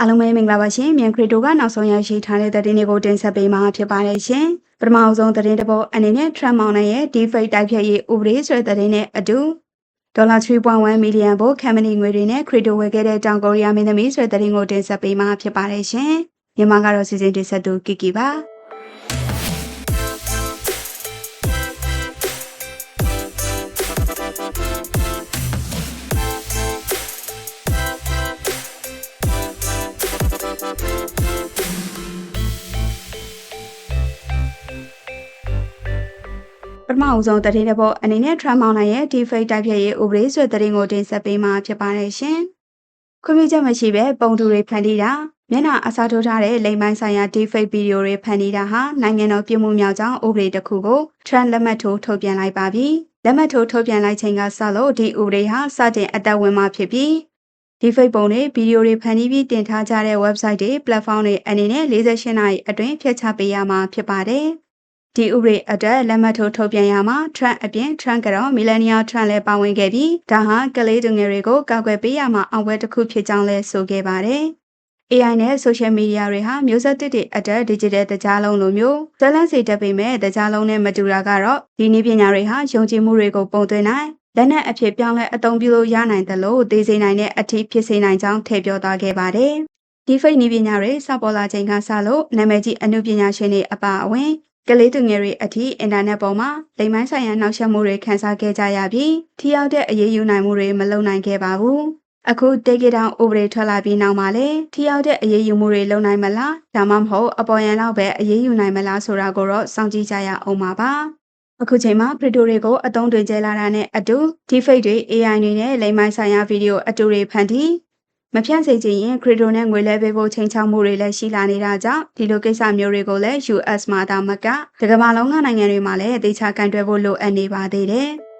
အားလုံးပဲမင်္ဂလာပါရှင်မြန်ခရီတိုကနောက်ဆုံးရရှိထားတဲ့သတင်းတွေကိုတင်ဆက်ပေးမှာဖြစ်ပါတယ်ရှင်ပထမအဆုံးသတင်းတစ်ပုဒ်အနေနဲ့ Trump မောင်နိုင်ရဲ့ deepfake တိုက်ဖြတ်ရေးဥပဒေဆိုတဲ့သတင်းနဲ့အတူဒေါ်လာ3.1မီလီယံဘို့ company ငွေတွေနဲ့ခရီတိုဝယ်ခဲ့တဲ့တောင်ကိုရီးယားမင်းသမီးဆိုတဲ့သတင်းကိုတင်ဆက်ပေးမှာဖြစ်ပါတယ်ရှင်မြန်မာကတော့စီစဉ်တင်ဆက်သူကီကီပါ ပထမအဆုံးသတင်းတစ်ပုဒ်အနေနဲ့ Trump မောင်နိုင်ရဲ့ deepfake တိုက်ဖြတ်ရေးဥပဒေဆိုတဲ့သတင်းကိုတင်ဆက်ပေးမှာဖြစ်ပါတယ်ရှင်ခွင့်ပြုချက်မရှိဘဲပုံတူတွေဖန်တီးတာမျက်နှာအစားထိုးထားတဲ့လိမ်ပိုင်းဆိုင်ရာ deepfake ဗီဒီယိုတွေဖန်တီးတာဟာနိုင်ငံတော်ပြည်မှုမြောက်ကြောင်းဥပဒေတစ်ခုကို Trump လက်မှတ်ထိုးထုတ်ပြန်လိုက်ပါပြီ။လက်မှတ်ထိုးထုတ်ပြန်လိုက်ချိန်ကစလို့ဒီဥပဒေဟာစတင်အသက်ဝင်မှာဖြစ်ပြီးဒီဖိတ်ပုံတွေဗီဒီယိုတွေဖန်တီးပြီးတင်ထားကြတဲ့ website တွေ platform တွေအနေနဲ့48နာရီအတွင်းဖျက်ချပေးရမှာဖြစ်ပါတယ်။ ဒီဥပဒေအတွက်လက်မှတ်ထိုးထုတ်ပြန်ရမှာ Trump အပြင် Trump ကတော့ Melania Trump လည်းပါဝင်ခဲ့ပြီးဒါဟာကလေးသူငယ်တွေကိုကာကွယ်ပေးရမှာအောင်ပွဲတစ်ခုဖြစ်ကြောင်းလည်းဆိုခဲ့ပါတယ်။ AI နဲ့ social media တွေဟာမျိုးဆက်တစ်တွေအတွက် digital တကြားလုံးလိုမျိုးဇလန်းစီတက်ပေမဲ့တကြားလုံးနဲ့မတူတာကတော့ဒီနည်းပညာတွေဟာယုံကြည်မှုတွေကိုပုံသွင်းနိုင်လက်နက်အဖြစ်ပြောင်းလဲအသုံးပြုလို့ရနိုင်တယ်လို့သိစေနိုင်တဲ့အထည်ဖြစ်စေနိုင်ကြောင်းထည့်ပြောသွားခဲ့ပါတယ်။ဒီ fake နည်းပညာတွေစပေါ်လာချိန်ကစလို့နာမည်ကြီးအမှုပညာရှင်တွေအပါအဝင် ကလေးသူငယ်တွေအထိအင်တာနက်ပေါ်မှာလိမ်မိုင်းဆိုင်ရာနှောက်ယှက်မှုတွေခံစားခဲ့ကြရပြီးထိရောက်တဲ့အရေးယူနိုင်မှုတွေမလုပ်နိုင်ခဲ့ပါဘူး။အခုတေဂီတောင်ဥပဒေထွက်လာပြီးနောက်မှာလေထိရောက်တဲ့အရေးယူမှုတွေလုပ်နိုင်မလားဒါမှမဟုတ်အပေါ်ယံလောက်ပဲအရေးယူနိုင်မလားဆိုတာကိုတော့စောင့်ကြည့်ကြရအောင်ပါပါ။အခုချိန်မှာ Preto တွေကိုအသုံးတွေကျလာတာနဲ့အတူ deepfake တွေ AI တွေနဲ့လိမ်မိုင်းဆိုင်ရာဗီဒီယိုအတူတွေဖန်တီး မဖြန့်စေချင်ရင်ခရီတိုနဲ့ငွေလဲပေးဖို့ချိန်ချောက်မှုတွေလည်းရှိလာနေတာကြောင့်ဒီလိုကိစ္စမျိုးတွေကိုလည်း US မှာဒါမကတကမ္ဘာလုံးကနိုင်ငံတွေမှာလည်းအသေးချာကန်တွယ်ဖို့လိုအပ်နေပါသေးတယ်။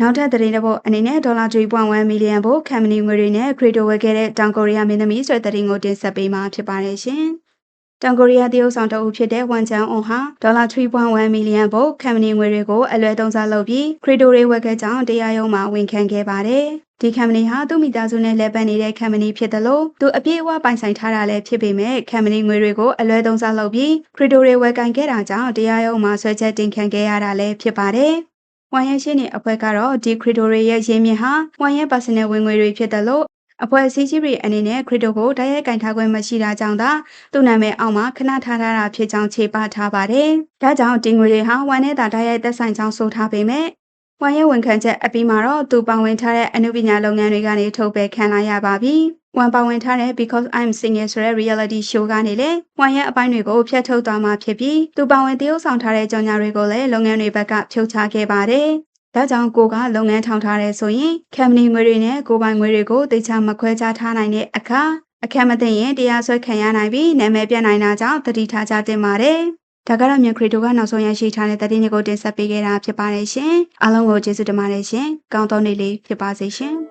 နောက်ထပ်သတင်းတစ်ပုဒ်အနေနဲ့ဒေါ်လာ3.1မီလီယံဘို့ကမ်ပဏီငွေတွေနဲ့ခရီတိုဝယ်ခဲ့တဲ့တောင်ကိုရီးယားမင်းသမီးဆိုတဲ့သတင်းကိုတင်ဆက်ပေးမှာဖြစ်ပါတယ်ရှင်။ တောင်ကိုရီးယားတရုတ်ဆောင်တအုပ်ဖြစ်တဲ့ဝမ်ချန်အွန်ဟာဒေါ်လာ3.1မီလီယံဘုတ်ကမ်ပဏီငွေတွေကိုအလွဲသုံးစားလုပ်ပြီးခရီတိုတွေဝယ်ခဲ့ကြောင်းတရားရုံးမှာဝန်ခံခဲ့ပါတယ်။ဒီကမ်ပဏီဟာသူ့မိသားစုနဲ့လက်ပတ်နေတဲ့ကမ်ပဏီဖြစ်တယ်လို့သူအပြည့်အဝပိုင်ဆိုင်ထားတာလည်းဖြစ်ပေမဲ့ကမ်ပဏီငွေတွေကိုအလွဲသုံးစားလုပ်ပြီးခရီတိုတွေဝယ်ကန်ခဲ့တာကြောင့်တရားရုံးမှာဆွဲချက်တင်ခံခဲ့ရတာလည်းဖြစ်ပါတယ်။ဝမ်ရဲ့ရှင်းနေအဖွဲ့ကတော့ဒီခရီတိုတွေရဲ့ရင်းမြစ်ဟာဝမ်ရဲ့ personal ဝင်ငွေတွေဖြစ်တယ်လို့ အဖွဲ့အစည်းကြီးတွေအနေနဲ့ခရစ်တိုကိုတိုက်ရိုက်ကင်ထားခွင့်မရှိတာကြောင့်သာသူ့နာမည်အောက်မှာခဏထားထားတာဖြစ်ကြောင်းခြေပထားပါတယ်။ဒါကြောင့်ဒီငွေတွေဟာဝမ်နဲ့သာတိုက်ရိုက်သက်ဆိုင်ကြောင်းဆိုထားပေမဲ့ဝမ်ရဲ့ဝန်ခံချက်အပြီးမှာတော့သူပါဝင်ထားတဲ့အမှုပညာလုပ်ငန်းတွေကနေထုတ်ပယ်ခံလာရပါပြီ။ဝမ်ပါဝင်ထားတဲ့ Because I'm Single ဆိုတဲ့ reality show ကနေလည်းဝမ်ရဲ့အပိုင်းတွေကိုဖျက်ထုတ်သွားမှာဖြစ်ပြီးသူပါဝင်တရုပ်ဆောင်ထားတဲ့ကြောင်ညာတွေကိုလည်းလုပ်ငန်းတွေဘက်ကဖြုတ်ချခဲ့ပါတယ်။ ဒါကြောင့်ကိုကလုပ်ငန်းထောင်ထားရဲဆိုရင်ကမ်ပဏီငွေတွေနဲ့ကိုပိုင်ငွေတွေကိုတေချာမခွဲခြားထားနိုင်တဲ့အခါအခက်မသိရင်တရားစွဲခံရနိုင်ပြီးနာမည်ပြနိုင်တာကြောင့်တတိထားကြတင်ပါတယ်။ဒါကတော့မြန်ခရီတိုကနောက်ဆုံးရရှိထားတဲ့သတင်းတွေကိုတင်ဆက်ပေးခဲ့တာဖြစ်ပါတယ်ရှင်။အားလုံးကိုကျေးဇူးတင်ပါတယ်ရှင်။ကောင်းသောနေ့လေးဖြစ်ပါစေရှင်။